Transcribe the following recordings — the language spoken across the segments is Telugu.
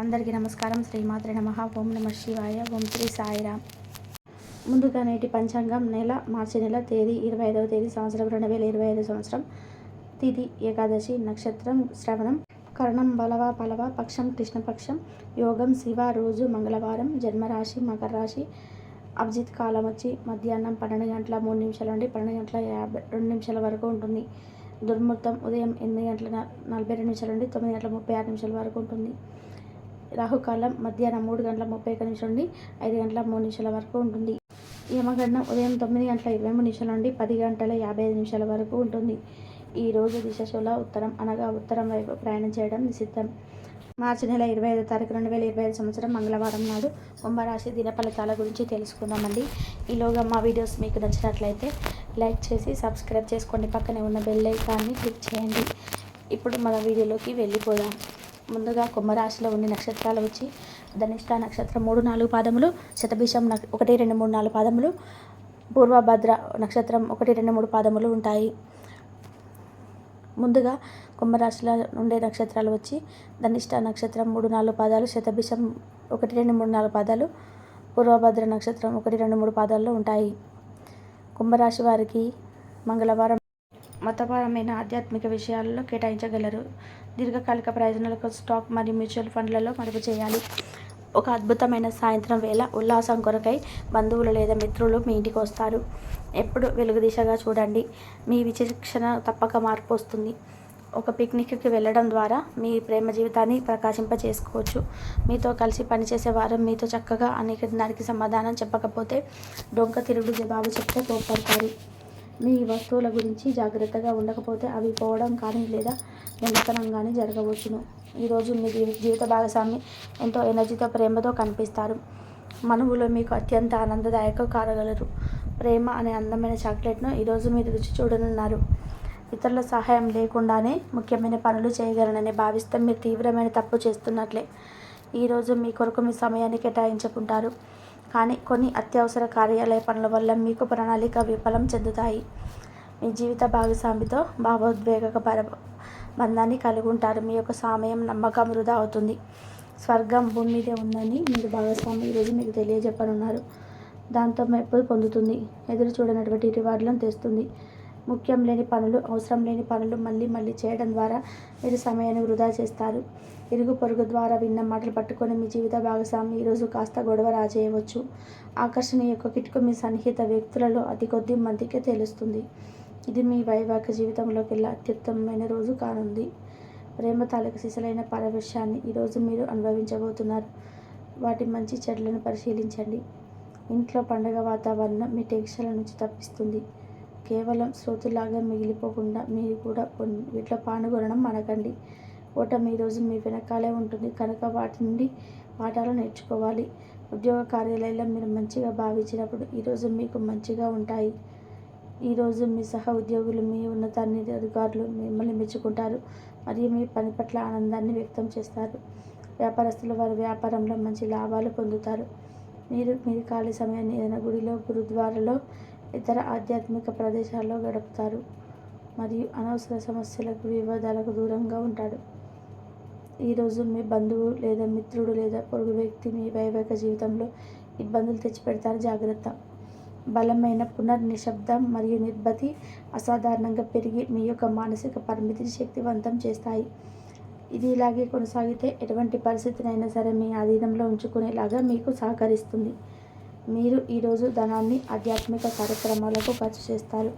అందరికీ నమస్కారం. శ్రీమాత్రి నమ. ఓం నమ శివాయ. ఓం శ్రీ సాయిరామ్. ముందుగా నేటి పంచాంగం నెల మార్చి నెల తేదీ ఇరవై ఐదవ తేదీ సంవత్సరం రెండు వేల ఇరవై ఐదు సంవత్సరం. తిథి ఏకాదశి నక్షత్రం శ్రవణం. కరణం బలవ పలవ పక్షం కృష్ణపక్షం. యోగం శివ రోజు మంగళవారం. జన్మరాశి మకర రాశి అభిజిత్ కాలం వచ్చి మధ్యాహ్నం పన్నెండు గంటల మూడు నిమిషాల నుండి పన్నెండు గంటల యాభై రెండు నిమిషాల వరకు ఉంటుంది. దుర్ముహూర్తం ఉదయం ఎనిమిది గంటల నలభై రెండు నిమిషాల నుండి తొమ్మిది గంటల ముప్పై ఆరు నిమిషాల వరకు ఉంటుంది. రాహుకాలం మధ్యాహ్నం మూడు గంటల ముప్పై ఒక నిమిషం నుండి ఐదు గంటల మూడు నిమిషాల వరకు ఉంటుంది. యమగండం ఉదయం తొమ్మిది గంటల ఇరవై మూడు నిమిషాల నుండి పది గంటల యాభై ఐదు నిమిషాల వరకు ఉంటుంది. ఈ రోజు దిశశూల ఉత్తరం అనగా ఉత్తరం వైపు ప్రయాణం చేయడం నిషిద్ధం. మార్చి నెల ఇరవై ఐదు తారీఖు రెండు వేల ఇరవై ఐదు సంవత్సరం మంగళవారం నాడు కుంభరాశి దిన ఫలితాల గురించి తెలుసుకుందామండి. ఈలోగా మా వీడియోస్ మీకు నచ్చినట్లయితే లైక్ చేసి సబ్స్క్రైబ్ చేసుకోండి. పక్కనే ఉన్న బెల్ ఐకాన్ని క్లిక్ చేయండి. ఇప్పుడు మన వీడియోలోకి వెళ్ళిపోదాం. ముందుగా కుంభరాశిలో ఉండే నక్షత్రాలు వచ్చి ధనిష్ట నక్షత్రం మూడు నాలుగు పాదములు శతభిషం నక్- ఒకటి రెండు మూడు నాలుగు పాదములు పూర్వభద్ర నక్షత్రం ఒకటి రెండు మూడు పాదములు ఉంటాయి. ముందుగా కుంభరాశిలో ఉండే నక్షత్రాలు వచ్చి ధనిష్ట నక్షత్రం మూడు నాలుగు పాదాలు శతభిషం ఒకటి రెండు మూడు నాలుగు పాదాలు పూర్వభద్ర నక్షత్రం ఒకటి రెండు మూడు పాదాల్లో ఉంటాయి. కుంభరాశి వారికి మంగళవారం మతపరమైన ఆధ్యాత్మిక విషయాలలో కేటాయించగలరు. దీర్ఘకాలిక ప్రయోజనాలకు స్టాక్ మరియు మ్యూచువల్ ఫండ్లలో మదుపు చేయాలి. ఒక అద్భుతమైన సాయంత్రం వేళ ఉల్లాసం కొరకై బంధువులు లేదా మిత్రులు మీ ఇంటికి వస్తారు. ఎప్పుడు వెలుగు దిశగా చూడండి. మీ విచక్షణ తప్పక మార్పు వస్తుంది. ఒక పిక్నిక్కి వెళ్ళడం ద్వారా మీ ప్రేమ జీవితాన్ని ప్రకాశింప చేసుకోవచ్చు మీతో కలిసి పనిచేసే వారు మీతో చక్కగా అనేక దానికి సమాధానం చెప్పకపోతే డొంక తిరుగుడు జవాబు చెప్తే కోప్పడతారు. మీ వస్తువుల గురించి జాగ్రత్తగా ఉండకపోతే అవి పోవడం కానీ లేదా దొంగతనం కానీ జరగవచ్చును. ఈరోజు మీ జీవిత భాగస్వామి ఎంతో ఎనర్జీతో ప్రేమతో కనిపిస్తారు. మనువులో మీకు అత్యంత ఆనందదాయక కారగలరు. ప్రేమ అనే అందమైన చాక్లెట్ను ఈరోజు మీరు రుచి చూడనున్నారు. ఇతరుల సహాయం లేకుండానే ముఖ్యమైన పనులు చేయగలనని భావిస్తే మీరు తీవ్రమైన తప్పు చేస్తున్నట్లే. ఈరోజు మీ కొరకు మీ సమయాన్ని కేటాయించుకుంటారు. కానీ కొన్ని అత్యవసర కార్యాలయ పనుల వల్ల మీకు ప్రణాళిక విఫలం చెందుతాయి. మీ జీవిత భాగస్వామితో భావోద్వేగ పర బంధాన్ని కలిగి ఉంటారు మీ యొక్క సమయం నమ్మకం వృధా అవుతుంది. స్వర్గం భూమి మీదే ఉందని మీరు భాగస్వామి ఈరోజు మీకు తెలియజెప్పనున్నారు. దాంతో మెప్పు పొందుతుంది. ఎదురు చూడనటువంటి రివార్డులను తెస్తుంది. ముఖ్యం లేని పనులు అవసరం లేని పనులు మళ్ళీ మళ్ళీ చేయడం ద్వారా మీరు సమయాన్ని వృధా చేస్తారు. ఇరుగు పొరుగు ద్వారా విన్న మాటలు పట్టుకొని మీ జీవిత భాగస్వామి ఈరోజు కాస్త గొడవ రాజేయవచ్చు. ఆకర్షణ యొక్క కిటుకు మీ సన్నిహిత వ్యక్తులలో అతి కొద్ది మందికే తెలుస్తుంది. ఇది మీ వైవాహిక జీవితంలోకెల్లా అత్యుత్తమమైన రోజు కానుంది. ప్రేమ తాలూకు సిసలైన పరవశాన్ని ఈరోజు మీరు అనుభవించబోతున్నారు. వాటి మంచి చెడ్లను పరిశీలించండి. ఇంట్లో పండగ వాతావరణం మీ టెన్షన్ల నుంచి తప్పిస్తుంది. కేవలం శ్రోతులాగా మిగిలిపోకుండా మీరు కూడా కొన్ని వీటిలో పానుగొనడం మనకండి ఓటమి ఈరోజు మీ వెనకాలే ఉంటుంది. కనుక వాటి నుండి పాఠాలు నేర్చుకోవాలి. ఉద్యోగ కార్యాలయంలో మీరు మంచిగా భావించినప్పుడు ఈరోజు మీకు మంచిగా ఉంటాయి. ఈరోజు మీ సహ ఉద్యోగులు మీ ఉన్నతాన్ని అధికారులు మిమ్మల్ని మెచ్చుకుంటారు. మరియు మీ పని పట్ల ఆనందాన్ని వ్యక్తం చేస్తారు. వ్యాపారస్తులు వారి వ్యాపారంలో మంచి లాభాలు పొందుతారు. మీరు మీరు ఖాళీ సమయాన్ని ఏదైనా గుడిలో గురుద్వారలో ఇతర ఆధ్యాత్మిక ప్రదేశాల్లో గడుపుతారు మరియు అనవసర సమస్యలకు వివాదాలకు దూరంగా ఉంటాడు. ఈరోజు మీ బంధువు లేదా మిత్రుడు లేదా పొరుగు వ్యక్తి మీ వైవాహిక జీవితంలో ఇబ్బందులు తెచ్చిపెడతారు. జాగ్రత్త. బలమైన పునర్నిశ్శబ్దం మరియు నిర్భతి అసాధారణంగా పెరిగి మీ యొక్క మానసిక పరిమితిని శక్తివంతం చేస్తాయి. ఇది ఇలాగే కొనసాగితే ఎటువంటి పరిస్థితినైనా సరే మీ ఆధీనంలో ఉంచుకునేలాగా మీకు సహకరిస్తుంది. మీరు ఈరోజు ధనాన్ని ఆధ్యాత్మిక కార్యక్రమాలకు ఖర్చు చేస్తారు.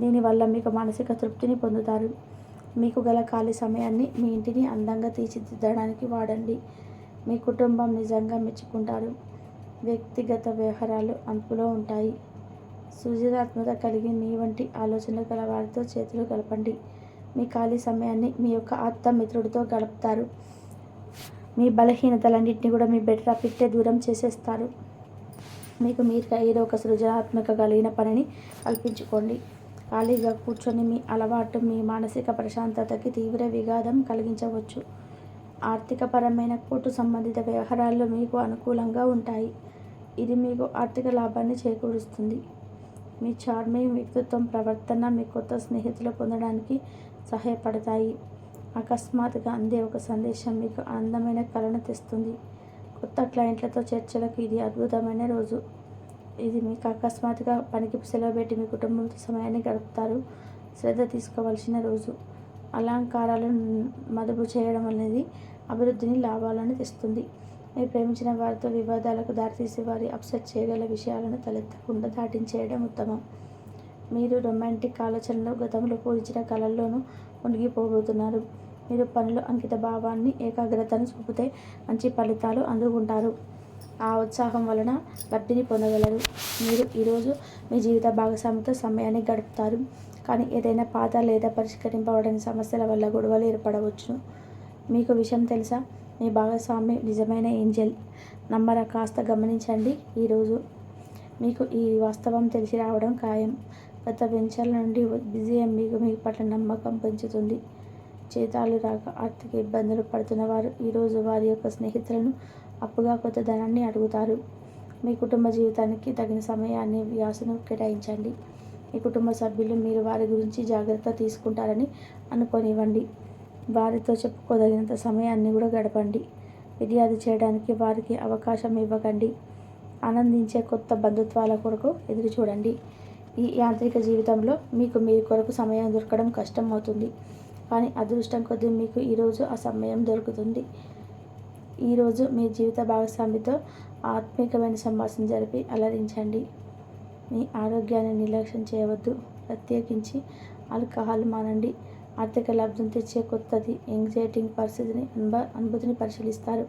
దీనివల్ల మీకు మానసిక తృప్తిని పొందుతారు. మీకు గల ఖాళీ సమయాన్ని మీ ఇంటిని అందంగా తీర్చిదిద్దడానికి వాడండి. మీ కుటుంబం నిజంగా మెచ్చుకుంటారు. వ్యక్తిగత వ్యవహారాలు అదుపులో ఉంటాయి. సృజనాత్మక కలిగి మీ వంటి ఆలోచనలు గల వారితో చేతులు కలపండి. మీ ఖాళీ సమయాన్ని మీ యొక్క ఆప్త మిత్రుడితో గడుపుతారు. మీ బలహీనతలన్నింటినీ కూడా మీ బెటర్ పిట్టే దూరం చేసేస్తారు. మీకు మీరుగా ఏదో ఒక సృజనాత్మక కలిగిన పనిని కల్పించుకోండి. ఖాళీగా కూర్చొని మీ అలవాటు మీ మానసిక ప్రశాంతతకి తీవ్ర విఘాతం కలిగించవచ్చు. ఆర్థికపరమైన కోర్టు సంబంధిత వ్యవహారాలు మీకు అనుకూలంగా ఉంటాయి. ఇది మీకు ఆర్థిక లాభాన్ని చేకూరుస్తుంది. మీ చార్మింగ్ వ్యక్తిత్వం ప్రవర్తన మీ కొత్త స్నేహితులు పొందడానికి సహాయపడతాయి. అకస్మాత్తుగా అందే ఒక సందేశం మీకు అందమైన కళను తెస్తుంది. కొత్త క్లయింట్లతో చర్చలకు ఇది అద్భుతమైన రోజు. ఇది మీకు అకస్మాత్తుగా పనికి సెలవు పెట్టి మీ కుటుంబంతో సమయాన్ని గడుపుతారు. శ్రద్ధ తీసుకోవాల్సిన రోజు. అలంకారాలను మదుపు చేయడం అనేది అభివృద్ధిని లాభాలను తెస్తుంది. మీరు ప్రేమించిన వారితో వివాదాలకు దారితీసి వారి అప్సెట్ చేయగల విషయాలను తలెత్తకుండా దాటించేయడం ఉత్తమం. మీరు రొమాంటిక్ ఆలోచనలు గతంలో పూజించిన కళల్లోనూ మునిగిపోబోతున్నారు. మీరు పనిలో అంకిత భావాన్ని ఏకాగ్రతను చూపితే మంచి ఫలితాలు అందుకుంటారు. ఆ ఉత్సాహం వలన లబ్ధిని పొందగలరు. మీరు ఈరోజు మీ జీవిత భాగస్వామితో సమయాన్ని గడుపుతారు. కానీ ఏదైనా పాత లేదా పరిష్కరింపబడని సమస్యల వల్ల గొడవలు ఏర్పడవచ్చు. మీకు విషయం తెలుసా? మీ భాగస్వామి నిజమైన ఏంజల్. నమ్మర? కాస్త గమనించండి ఈరోజు. మీకు ఈ వాస్తవం తెలిసి రావడం ఖాయం. గత వెంచర్ల నుండి బిజీ మీకు మీ పట్ల నమ్మకం పెంచుతుంది. జీతాలు రాక ఆర్థిక ఇబ్బందులు పడుతున్న వారు ఈరోజు వారి యొక్క స్నేహితులను అప్పుగా కొత్త ధనాన్ని అడుగుతారు. మీ కుటుంబ జీవితానికి తగిన సమయాన్ని వ్యాసను కేటాయించండి. మీ కుటుంబ సభ్యులు మీరు వారి గురించి జాగ్రత్త తీసుకుంటారని అనుకోనివ్వండి. వారితో చెప్పుకోదగినంత సమయాన్ని కూడా గడపండి. ఫిర్యాదు చేయడానికి వారికి అవకాశం ఇవ్వకండి. ఆనందించే కొత్త బంధుత్వాల కొరకు ఎదురు చూడండి ఈ యాంత్రిక జీవితంలో మీకు మీ కొరకు సమయం దొరకడం కష్టం అవుతుంది. కానీ అదృష్టం కొద్దీ మీకు ఈరోజు ఆ సమయం దొరుకుతుంది. ఈరోజు మీ జీవిత భాగస్వామితో ఆత్మీకమైన సంభాషణ జరిపి అలరించండి. మీ ఆరోగ్యాన్ని నిర్లక్ష్యం చేయవద్దు. ప్రత్యేకించి ఆల్కహాల్ మానండి. ఆర్థిక లబ్ధం తెచ్చే కొత్తది ఎంగ్జైటింగ్ పరిస్థితిని అనుభ అనుభూతిని పరిశీలిస్తారు.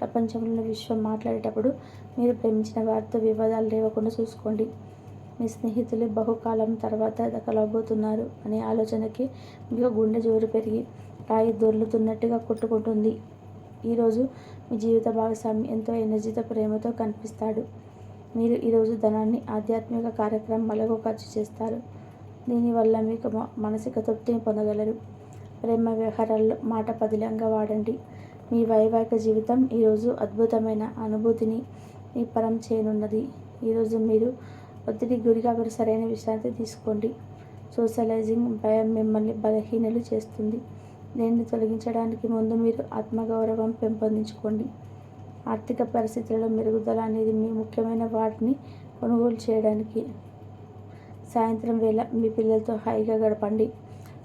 ప్రపంచంలోని విశ్వం మాట్లాడేటప్పుడు మీరు ప్రేమించిన వారితో వివాదాలు లేవకుండా చూసుకోండి. మీ స్నేహితులు బహుకాలం తర్వాత కలవబోతున్నారు అనే ఆలోచనకి మీకు గుండె జోరు పెరిగి రాయి దొర్లుతున్నట్టుగా కొట్టుకుంటుంది. ఈరోజు మీ జీవిత భాగస్వామి ఎంతో ఎనర్జీతో ప్రేమతో కనిపిస్తాడు. మీరు ఈరోజు ధనాన్ని ఆధ్యాత్మిక కార్యక్రమాలకు ఖర్చు చేస్తారు. దీనివల్ల మీకు మానసిక తృప్తిని పొందగలరు. ప్రేమ వ్యవహారాల్లో మాట పదిలంగా వాడండి. మీ వైవాహిక జీవితం ఈరోజు అద్భుతమైన అనుభూతిని మీ పరం చేయనున్నది ఈరోజు మీరు ఒత్తిడి గురి కాకుండా సరైన విశ్రాంతి తీసుకోండి. సోషలైజింగ్ భయం మిమ్మల్ని బలహీనలు చేస్తుంది. దీన్ని తొలగించడానికి ముందు మీరు ఆత్మగౌరవం పెంపొందించుకోండి. ఆర్థిక పరిస్థితులలో మెరుగుదల అనేది మీ ముఖ్యమైన వాటిని కొనుగోలు చేయడానికి. సాయంత్రం వేళ మీ పిల్లలతో హాయిగా గడపండి.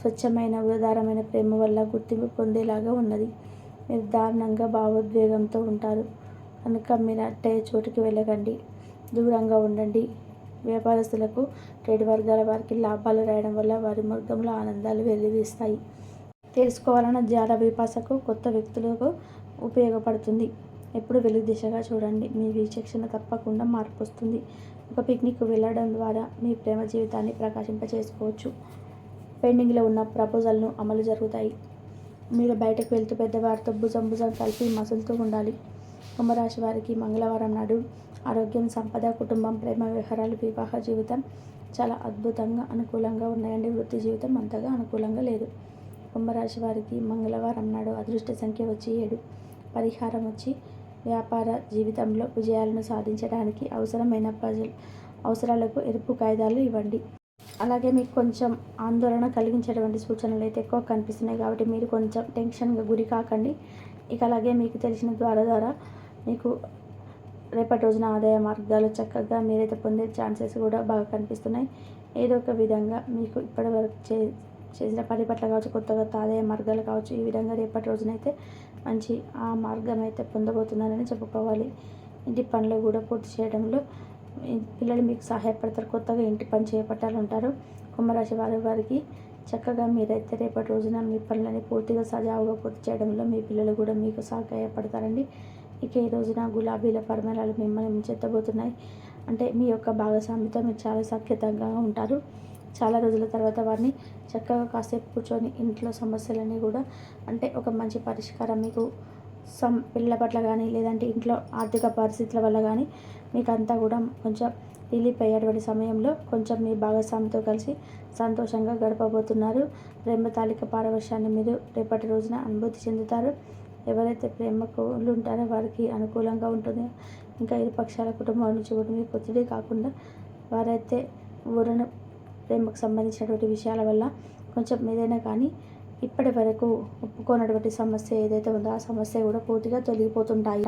స్వచ్ఛమైన ఉదారమైన ప్రేమ వల్ల గుర్తింపు పొందేలాగా ఉన్నది. మీరు దారుణంగా భావోద్వేగంతో ఉంటారు. కనుక మీరు అట్టే చోటుకి వెళ్ళకండి. దూరంగా ఉండండి. వ్యాపారస్తులకు ట్రేడ్ వర్గాల వారికి లాభాలు రాయడం వల్ల వారి మార్గంలో ఆనందాలు వెల్లివిస్తాయి. తెలుసుకోవాలన్న జాల విపాసకు కొత్త వ్యక్తులకు ఉపయోగపడుతుంది. ఎప్పుడు వెలుగు దిశగా చూడండి. మీ విచక్షణ తప్పకుండా మార్పు వస్తుంది ఒక పిక్నిక్ వెళ్ళడం ద్వారా మీ ప్రేమ జీవితాన్ని ప్రకాశింప చేసుకోవచ్చు పెండింగ్లో ఉన్న ప్రపోజల్ను అమలు జరుగుతాయి. మీరు బయటకు వెళ్తూ పెద్దవారితో భుజం భుజం కలిపి మసులుతూ ఉండాలి. కుంభరాశి వారికి మంగళవారం నాడు ఆరోగ్యం సంపద కుటుంబం ప్రేమ వ్యవహారాలు వివాహ జీవితం చాలా అద్భుతంగా అనుకూలంగా ఉన్నాయండి. వృత్తి జీవితం అంతగా అనుకూలంగా లేదు. కుంభరాశి వారికి మంగళవారం నాడు అదృష్ట సంఖ్య వచ్చి ఏడు. పరిహారం వచ్చి వ్యాపార జీవితంలో విజయాలను సాధించడానికి అవసరమైన ప్రజలు అవసరాలకు ఎరుపు కాయిదాలు ఇవ్వండి. అలాగే మీకు కొంచెం ఆందోళన కలిగించేటువంటి సూచనలు అయితే ఎక్కువ కనిపిస్తున్నాయి కాబట్టి మీరు కొంచెం టెన్షన్గా గురి కాకండి. ఇక అలాగే మీకు తెలిసిన ద్వారా ద్వారా మీకు రేపటి రోజున ఆదాయ మార్గాలు చక్కగా మీరైతే పొందే ఛాన్సెస్ కూడా బాగా కనిపిస్తున్నాయి. ఏదో ఒక విధంగా మీకు ఇప్పటివరకు చే చేసిన పని పట్ల కావచ్చు కొత్తగా ఆదాయ మార్గాలు కావచ్చు ఈ విధంగా రేపటి రోజునైతే మంచి ఆ మార్గం అయితే పొందబోతున్నారని చెప్పుకోవాలి. ఇంటి పనులు కూడా పూర్తి చేయడంలో పిల్లలు మీకు సహాయపడతారు. కొత్తగా ఇంటి పని చేపట్టాలంటారు. కుంభరాశి వారి వారికి చక్కగా మీరైతే రేపటి రోజున మీ పనులని పూర్తిగా సజావుగా పూర్తి చేయడంలో మీ పిల్లలు కూడా మీకు సహాయపడతారండి. ఇక ఈ రోజున గులాబీల పరిమళాలు మిమ్మల్ని చెత్తబోతున్నాయి అంటే మీ యొక్క భాగస్వామితో మీరు చాలా సఖ్యతంగా ఉంటారు. చాలా రోజుల తర్వాత వారిని చక్కగా కాసేపు కూర్చొని ఇంట్లో సమస్యలన్నీ కూడా అంటే ఒక మంచి పరిష్కారం మీకు సం పిల్లల పట్ల కానీ లేదంటే ఇంట్లో ఆర్థిక పరిస్థితుల వల్ల కానీ మీకు అంతా కూడా కొంచెం రిలీఫ్ అయ్యేటువంటి సమయంలో కొంచెం మీ భాగస్వామితో కలిసి సంతోషంగా గడపబోతున్నారు. ప్రేమ తాలిక పారవశాన్ని మీరు రేపటి రోజున అనుభూతి చెందుతారు. ఎవరైతే ప్రేమకు ఉంటారో వారికి అనుకూలంగా ఉంటుంది. ఇంకా ఇరు పక్షాల కుటుంబం నుంచి కూడా మీకు ఒత్తిడి కాకుండా వారైతే ఊరను ప్రేమకు సంబంధించినటువంటి విషయాల వల్ల కొంచెం ఏదైనా కానీ ఇప్పటి వరకు ఒప్పుకోనటువంటి సమస్య ఏదైతే ఉందో ఆ సమస్య కూడా పూర్తిగా తొలగిపోతుంటాయి.